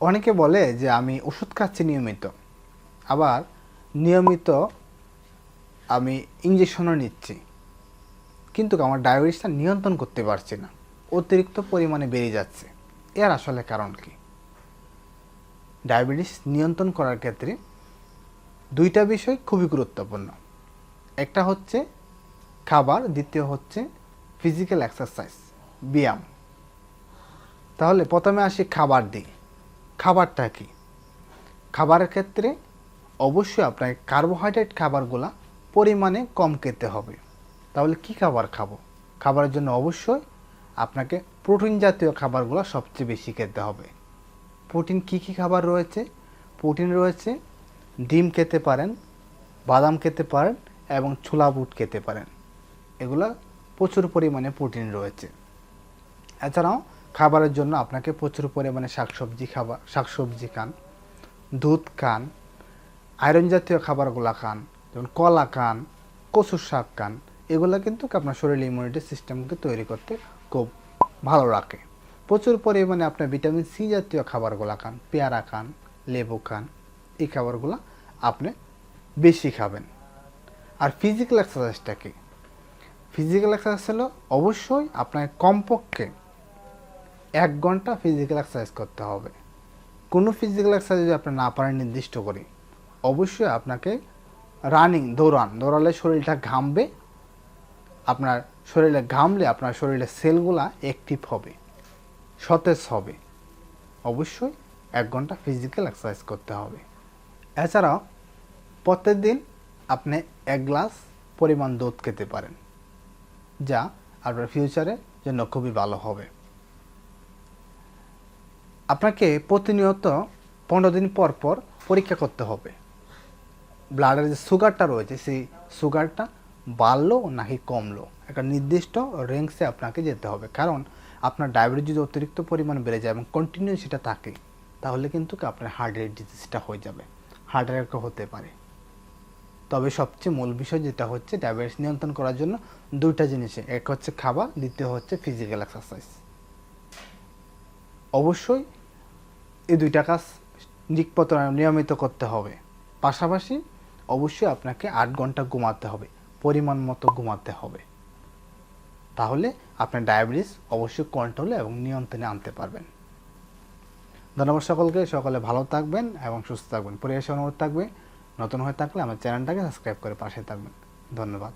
অনেকে বলে যে আমি ওষুধ খাচ্ছি নিয়মিত। আবার নিয়মিত আমি ইঞ্জেকশনও নিচ্ছি। কিন্তু আমার ডায়াবেটিসটা নিয়ন্ত্রণ করতে পারছি না। অতিরিক্ত পরিমাণে বেড়ে যাচ্ছে। এর আসলে কারণ কি? ডায়াবেটিস নিয়ন্ত্রণ করার ক্ষেত্রে দুইটা বিষয় খুবই গুরুত্বপূর্ণ। একটা হচ্ছে খাবার, দ্বিতীয় হচ্ছে ফিজিক্যাল এক্সারসাইজ ব্যায়াম। তাহলে প্রথমে আসি খাবার দিই খাবারটা কি? খাবারের ক্ষেত্রে অবশ্যই আপনাকে কার্বোহাইড্রেট খাবারগুলা পরিমাণে কম খেতে হবে। তাহলে কি খাবার খাব? খাবারের জন্য অবশ্যই আপনাকে প্রোটিন জাতীয় খাবারগুলো সবচেয়ে বেশি খেতে হবে। প্রোটিন কি কি খাবার রয়েছে? প্রোটিন রয়েছে, ডিম খেতে পারেন, বাদাম খেতে পারেন এবং ছোলা বুট খেতে পারেন। এগুলা প্রচুর পরিমাণে প্রোটিন রয়েছে। এছাড়াও খাবারের জন্য আপনাকে প্রচুর পরিমাণে শাকসবজি খাবার শাকসবজি খান, দুধ খান আয়রন জাতীয় খাবারগুলো খান, যেমন কলা খান, কচুর শাক খান, এগুলো কিন্তু আপনার শরীরের ইমিউনিটি সিস্টেমকে তৈরি করতে খুব ভালো রাখে। প্রচুর পরিমাণে আপনার ভিটামিন সি জাতীয় খাবারগুলো খান, পেয়ারা খান, লেবু খান, এই খাবারগুলো আপনি বেশি খাবেন। আর ফিজিক্যাল এক্সারসাইজটা কি? ফিজিক্যাল এক্সারসাইজ হলো অবশ্যই আপনাকে কমপক্ষে এক ঘণ্টা ফিজিক্যাল এক্সারসাইজ করতে হবে। কোনো ফিজিক্যাল এক্সারসাইজ যদি আপনি না পারেন নির্দিষ্ট করে, অবশ্যই আপনাকে রানিং দৌড়ান। দৌড়ালে শরীরটা ঘামবে, আপনার শরীরে ঘামলে আপনার শরীরের সেলগুলা অ্যাক্টিভ হবে, সতেজ হবে। অবশ্যই এক ঘণ্টা ফিজিক্যাল এক্সারসাইজ করতে হবে। এছাড়াও প্রত্যেক দিন আপনি এক গ্লাস পরিমাণ দুধ খেতে পারেন, যা আপনার ফিউচারের জন্য খুবই ভালো হবে। আপনাকে প্রতিনিয়ত পনেরো দিন পর পর পরীক্ষা করতে হবে। ব্লাডের যে সুগারটা রয়েছে, সেই সুগারটা বাড়লো নাকি কমলো? একটা নির্দিষ্ট রেঞ্জে আপনাকে যেতে হবে। কারণ আপনার ডায়াবেটিস যদি অতিরিক্ত পরিমাণ বেড়ে যায় এবং কন্টিনিউ সেটা থাকে, তাহলে কিন্তু আপনার হার্টের ডিজিজটা হয়ে যাবে। হার্ট অ্যাটাক হতে পারে। তবে সবচেয়ে মূল বিষয় যেটা হচ্ছে ডায়াবেটিস নিয়ন্ত্রণ করার জন্য দুইটা জিনিসে। এক হচ্ছে খাবার, দ্বিতীয় হচ্ছে ফিজিক্যাল এক্সারসাইজ অবশ্যই এই দুইটা কাজ নিকপত নিয়মিত করতে হবে। পাশাপাশি অবশ্যই আপনাকে আট ঘণ্টা ঘুমাতে হবে, পরিমাণ মতো ঘুমাতে হবে। তাহলে আপনার ডায়াবেটিস অবশ্যই কন্ট্রোলে এবং নিয়ন্ত্রণে আনতে পারবেন। ধন্যবাদ সকলকে, সকলে ভালো থাকবেন এবং সুস্থ থাকবেন। পরিবেশ অনুরোধ থাকবে, নতুন হয়ে থাকলে আমার চ্যানেলটাকে সাবস্ক্রাইব করে পাশে থাকবেন। ধন্যবাদ।